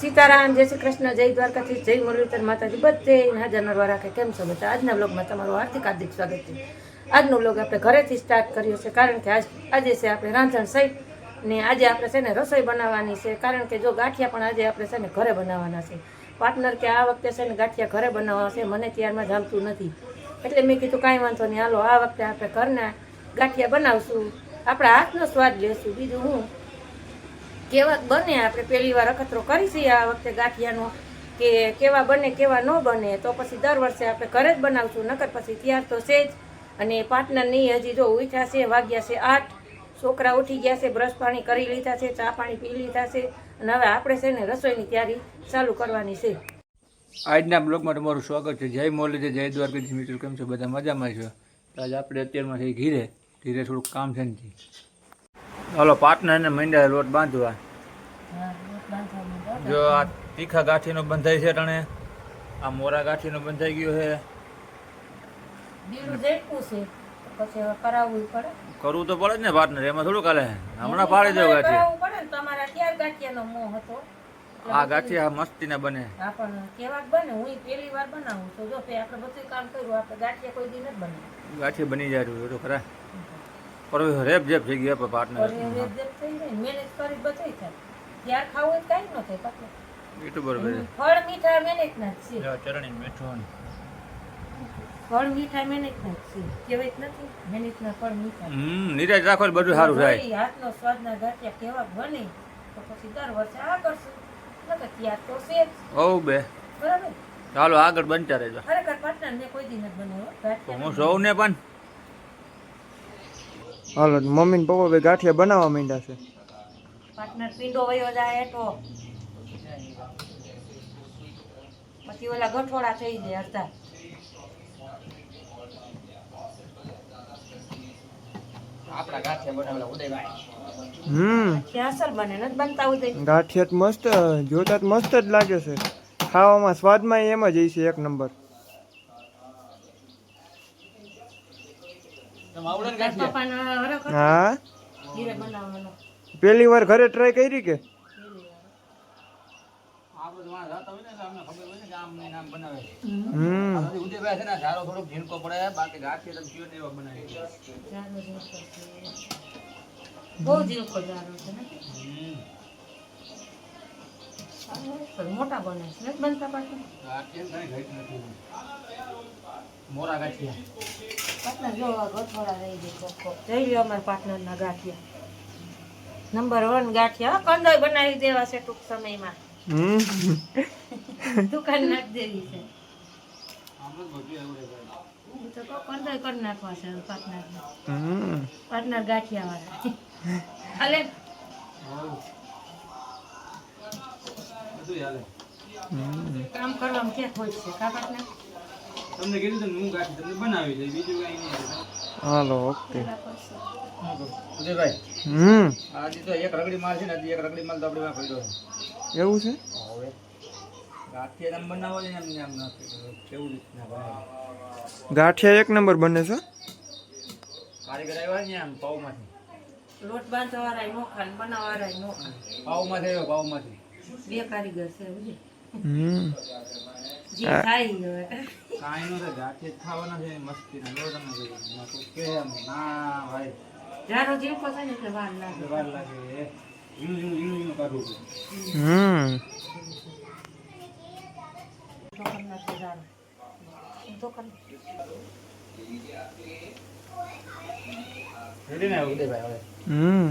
સીતારામ, જય શ્રી કૃષ્ણ, જય દ્વારકાથી જય મુરલીધર માતાજી, બધે હાજર નરવા રાખે. કેમ છો બધા? આજના બ્લોગમાં તમારું હાર્દિક હાર્દિક સ્વાગત છે. આજનો બ્લોગ આપણે ઘરેથી સ્ટાર્ટ કર્યો છે, કારણ કે આજ, આજે છે આપણે રાંધણ સહિત, ને આજે આપણે છે ને રસોઈ બનાવવાની છે, કારણ કે જો ગાંઠિયા પણ આજે આપણે છે ને ઘરે બનાવવાના છે. પાર્ટનર કે આ વખતે છે ને ગાંઠિયા ઘરે બનાવવા છે, મને ત્યારમાં જામતું નથી. એટલે મેં કીધું કાંઈ વાંધો નહીં, હાલો, આ વખતે આપણે ઘરના ગાંઠિયા બનાવશું. આપણા હાથનો સ્વાદ લેશું. બીજું હું કેવા બને? આપણે પહેલી વાર અખતરો કરી છીએ આ વખતે ગાંઠિયાનો કે કેવા બને, કેવા ન બને. તો પછી દર વર્ષે આપણે ઘરે જ બનાવશું, નકર પછી ત્યાર તો છે જ. અને પાર્ટનરની હજી જો ઉઠ્યા છે, વાગ્યા છે આઠ, છોકરા ઉઠી ગયા છે, બ્રશ પાણી કરી લીધા છે, ચા પાણી પી લીધા છે. અને હવે આપણે છે ને રસોઈની તૈયારી ચાલુ કરવાની છે. આજના બ્લોગમાં તમારું સ્વાગત છે. જય મોરલી જય દ્વારકાધીશ મિત્રો. કેમ છો? બધા મજામાં છો? આજે આપણે અત્યારમાં છે ઘીરે. ધીરે થોડુંક કામ છે ને હાલો પાર્ટનરને મંડ્યા લોટ બાંધવા. જો આ તીખા ગાંઠીનો બંધાય છે ટણે આ મોરા ગાંઠીનો બંધાઈ ગયો છે. બીજું જેટલું છે તો પછી હવે કરાવવું પડે. કરવું તો પડે જ ને પાર્ટનર એમાં થોડું કાલે હમણાં પાડી દેવું ગાંઠી કરાવવું પડે ને તમારા ક્યાં ગાંઠિયાનો મોહ હતો. આ ગાંઠી આ મસ્તીના બને. હા કેવાક બને હું પહેલી વાર બનાવું છું. જો આપણે બધું કામ કર્યું આપણે ગાંઠિયા બની જાય એ તો ખરા. પણ હવે રેપ જેપ થઈ ગયા પાર્ટનર પર એ રેપ જેપ થઈ જાય મેનેજ કરી બધું થાય. ત્યાર ખાવું કાંઈ ન થાય પાછું. તો બરોબર છે. ફળ મીઠા મેનેજ ના જ છે. જો ચટણી મીઠું ફળ મીઠા મહેનત ના છે. કહેવાય નથી ના ફળ મીઠા. હમ નિરાજ રાખો બધું સારું થાય. હાથનો સ્વાદના ગાંઠિયા કેવા બને તો પછી દર વર્ષે આ કરશું. નકર ત્યાર તો છે જ. હોવ બે. બરાબર? ચાલો આગળ બનતા રહેજો. ખરેખર મેં કોઈ દી નથી બનાવ્યો હું સૌને પણ હાલો મમ્મી ને પપ્પા બે ગાંઠિયા બનાવવા માંડ્યા છે. પાર્ટનર પીંડો વયો જાય તો. પછી ઓલા ગઠોડા થઈ જાય હતા ગાંઠિયા તો મસ્ત જોતા તો મસ્ત જ લાગે છે. ખાવામાં સ્વાદમાં એમ જ હશે એક નંબર. હા? ધીરે પેલી વાર ઘરે ટ્રાય કરી કે? મોટા બને છે. બનતા પાછા? મોરા ગાંઠિયા. પાટનર જો આ ગઠોડા રહી ગઈ કોક. જઈ લ્યો અમારા પાર્ટનરના ગાંઠિયા. નંબર વન ગાંઠિયા. કંદોય બનાવી દેવા છે ટૂંક સમયમાં. હમ. દુકાન નાખી દેવી છે. કંદોય કરી નાખવા છે પાર્ટનર હમ. ગાંઠિયા વાળા હાલે. કામ કરવામાં કે હોય છે કા પાર્ટનર તમને કીધું ને હું ગાંઠી તમને બનાવી દઈ બીજું કઈ નહીં. હાલો ઓકે. હમ. આજે તો એક રગડી માલ છે ને એક રગડી માલ તો આપણે માં પડ્યો છે. એવું છે? હવે ગાંઠિયા એમને કેવું રીતના ગાંઠિયા એક નંબર બને છે. કારીગર આવ્યા ને આમ પાઉમાંથી. લોટ બાંધવા રાય ને બનાવવા વાળા નોખા પાવમાંથી આવ્યો પાઉમાંથી. બે કારીગર છે હમ. જે થાય ઈ હવે. કાંઈ નું જ ખાવાના છે મસ્તીના લો તમે એમ ના ભાઈ. જારો જીવ છે ને એટલે વાર લાગે. વાર લાગે ઝીણું ઝીણું ઝીણું ઝીણું કાઢવું હમ. રેડી ને ઉદયભાઈ હવે. હમ.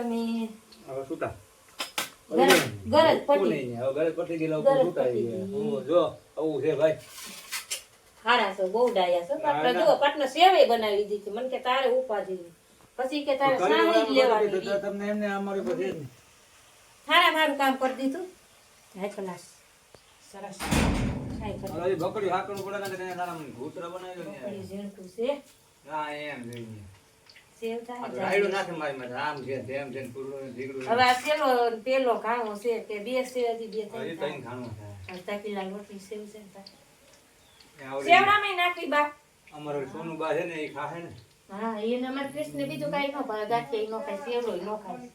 તમે હવે સુતા. ગરજ ગરજ પટી. હવે ઘરે પટી ગયેલા ઉપર સુતા પટી આવીએ. ગઈ. હું જો આવું છે ભાઈ. હારા છો બહુ ડાયા છો. પાટલા જો પાટલા સેવે બનાવી દીધી. મને કે તારે ઉપાધિ પછી કે તારે ઘરે જ લેવાની તમને એમને અમારી પાસે થારા મારું કામ કરી દીધું. હાઈ ક્લાસ સરસ. બકરી હાંકવાનું પડે ને તારા મને ઘૂંટરા બનાવી દો ને. બકરી ઝીણકું છે. હા, એમ જોઈએ. સેવ આ થાય તો જાય. રાયડું નાખે મારી માથે. આમ છે, તેમ છે, પૂરું ઢીકડું હવે આ પેલો પેલો ઘાણો છે કે બે છે હજી બે ત્રણ ત્રણ ખાણું થાય. અડધા કિલા સેવ છે ને તારે. એ આવડી સેવડામાંય નાખવી બા. અમારે સોનું બા છે ને એ ખાહે ને. હા એને અમારે કૃષ્ણ બીજું કઈ ન ભાવે ગાંઠિયા નો ખાય સેવડો ન ખાય.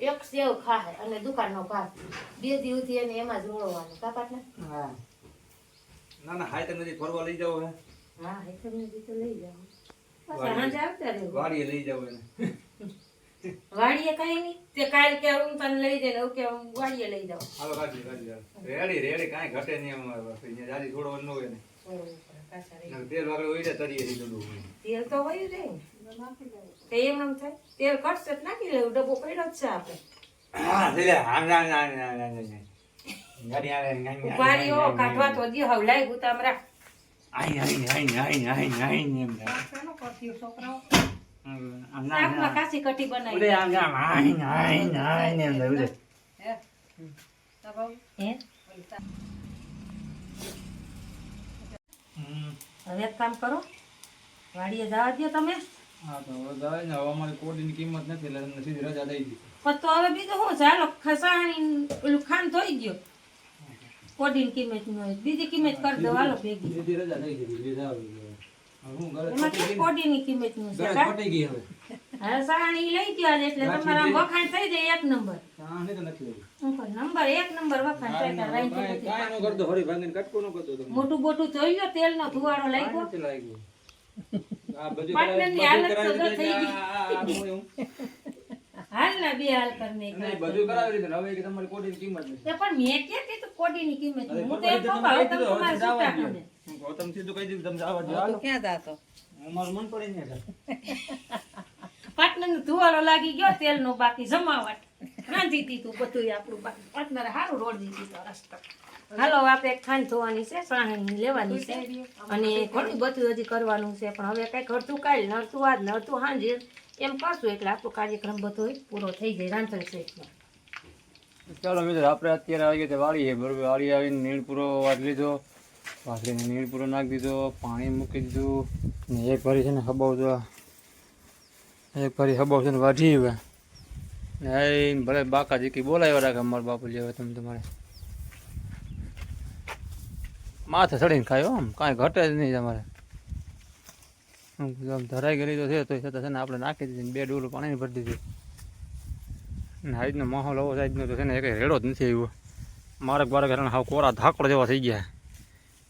એક સેવ ખાય અને દુકાનનો ભાત બે દિવસથી એને એમાં જ રોળવાનું કાપાટ ને ના ના હાય તમે નથી ફરવા લઈ જાવ હે. હા હાય તમે તો લઈ જાવ વાડીએ. લઈ જાવ એને. વાડીએ કઈ નહીં. તે કાલ કે હું તને લઈ જઈને એવું કે હું વાડીએ લઈ જાઉં. હાલો કાઢી કાઢી રેડી રેડી કાંઈ ઘટે નહીં અમારે પાસે. અહીંયા જાજી થોડો વાર ન હોય ને. પાછા રહી. નકર તેલ વાગડે હોય ને તરીએ તેલ તો હોય જાય તે એમ એમ થાય. તેલ કટશે નાખી લેવું ડબ્બો પડ્યો જ છે આપણે. હા, લે, આમ, આમ, આમ, આમ. ગાડી આવે ને, કાઢવા તો દે હવલાય ગુતામ રાખ. આઈ, આઈ, આઈ, આઈ, આઈ, આઈ, એમ શાકમાં કાચી કટી બનાવી આમ, આમ, આઈ, આઈ, આઈ, એમ થાય, ઉડે. હે હવે એક કામ કરો વાડીએ જવા દો તમે હા, તો હવે જાય ને, હવે અમારી કોડીની કિંમત નથી એટલે સીધી રજા દઈ દીધી. પણ તો હવે બીજું શું ચાલો ખસાણી ઓલું ખાન ધોઈ ગયો કોડીની કિંમત ન હોય બીજી કિંમત કરી દો હાલો ભેગી સીધી રજા એમાં કે કોડીની કિંમતનું છે ગઈ હવે. સાણી લઈ ગયો એટલે તમારા વખાણ થઈ જાય એક નંબર હા, તો નથી લેવી. નંબર એક નંબર વખાણ થાય તાર રાઈ કાંઈ- ગયો કાંઈ કરતો, હરી ભાંગીને કટકો ન કરતો તમને. મોટું બોટું જોઈ લો તેલ નો ધુવાડો લાગ્યો આ બધું પાટણની હાલત તો થઈ દીધું હાલ ના બે હાલ કર નહીં નહીં, બધું કરાવી દીધું. હવે કે તમારી કોડીની કિંમત નથી. તે પણ મેં ક્યાં કીધું કોડીની કિંમત હું તો એમ કહું હવે તમે દીધું, તમારે જવા છૂટા દ્યો. મને. હું કહું, તમે સીધું કહી દીધું, તમે જવા. હાલો. ક્યાં જાતો મારું મન પડે ને પાટનર ધુવાળો લાગી ગયો તેલનો બાકી જમાવટ રાંધી દીધું બધું આપણું બાકી પાર્ટનરે સારું રોડી તો રસ્તો હાલો આપણે એક ખાંડ ધોવાની છે સાહણી લેવાની છે અને ઘણું બધું હજી કરવાનું છે પણ હવે કઈ ઘરતું કાઢ નડતું આજ નડતું સાંજે એમ કરશું એટલે આપણો કાર્યક્રમ બધો પૂરો થઈ જાય, રાંધણ સહિતનો ચાલો મિત્રો, આપણે અત્યારે આવી ગયા વાળીએ બરોબર? વાળી આવીને નીણ પૂરો વાળી લીધો વાટલીને નીણ પૂરો નાખી દીધો, પાણી મૂકી દીધું, ને એક ભરી છે ને હબાવ જો એક ભરી હબાવ છે ને વાઢી હવે ને ભલે બાકા જીકી બોલાવ્યા રાખે મારા બાપુ જેવા તમે તમારે માથે ચડીને ખાયો આમ, કાંઈ ઘટે જ નહીં તમારે. ધરાઈ ગયેલી તો છે તો છતાં છે ને આપણે નાખી દીધી ને બે ડોલું પાણી ભરી દીધી. અને આજનો માહોલ આવો આજનો તો છે ને એક રેડો જ નથી આવ્યો. મારે બારક ઘરે હાવ કોરા ધાકડ જેવા થઈ ગયા.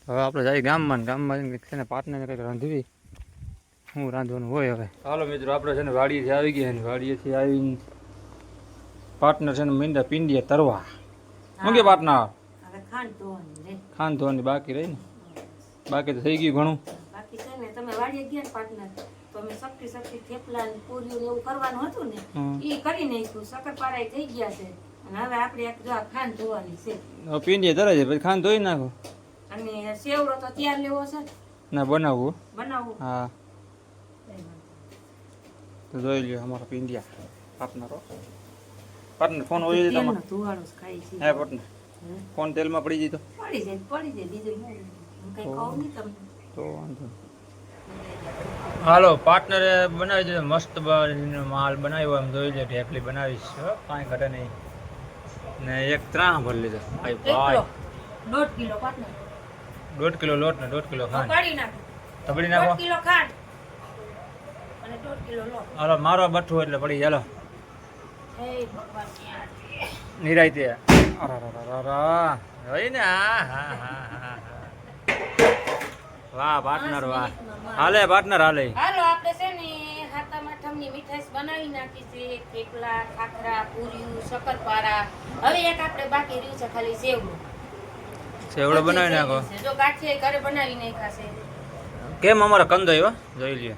હવે આપણે જાય ગામમાં ને ગામમાં જઈને છે ને પાટને કંઈક રાંધવી. શું રાંધવાનું હોય હવે? હાલો મિત્રો આપણે છે ને વાડીએથી આવી ગયા ને વાડીએથી આવીને પાર્ટનર છે ને મીંડા પિંડીએ તરવા. શું કે પાર્ટનર? ખાંડ ખાન ધોવાની બાકી રહી ને? બાકી તો થઈ ગયું ઘણું. બાકી છે ને તમે વાડીએ ગયા ને પાર્ટનર તો અમે શક્તિ શક્તિ થેપલા ને પૂરી ને એવું કરવાનું હતું ને એ કરી નાખ્યું. શક્કરપારા થઈ ગયા છે. અને હવે આપણે એક જો ખાંડ ધોવાની છે. પીંડી ધરે છે પછી ખાન ધોઈ નાખો? અને સેવડો તો તૈયાર લેવો છે. ના બનાવવું બનાવવું હા. તો જોઈ લ્યો અમારા પીંડિયા પાર્ટનરો પાર્ટનર ફોન હોય તમારો? ધુવાડો જ છે. હે પાર્ટનર ફોન તેલમાં પડી જતો. પડી જાય પડી જાય. બીજું કઈ કહું નહીં તમને. તો વાંધો હાલો પાર્ટનરે બનાવી દીધો મસ્ત માલ બનાવ્યો એમ જોઈ લે ઢેકલી બનાવીશ હો, કાંઈ ઘટે નહીં. ને એક ત્રણ ભરી લીધો. ભાઈ ભાઈ. દોઢ કિલો પાર્ટનર દોઢ કિલો લોટ ને દોઢ કિલો ખાંડ. કાઢી નાખો. તબડી નાખો. કિલો ખાંડ. અને દોઢ કિલો લોટ. હાલો મારો બઠ્ઠું એટલે પડી ચાલો નિરાય ભગવાન ક્યાં રા રા. જોઈ ને? હા હા હા. વાહ પાર્ટનર વાહ. હાલે પાર્ટનર હાલે. હાલો આપણે છે ને હાથા માઠમની મીઠાઈ બનાવી નાખી છે. થેપલા ખાખરા પૂરીયું શક્કરપારા. હવે એક આપણે બાકી રહ્યું છે ખાલી સેવડું. સેવડો બનાવી નાખો. જો ગાંઠિયા ઘરે બનાવી નાખ્યા છે. કેમ અમારો કંદો આવ્યો? જોઈ લ્યો.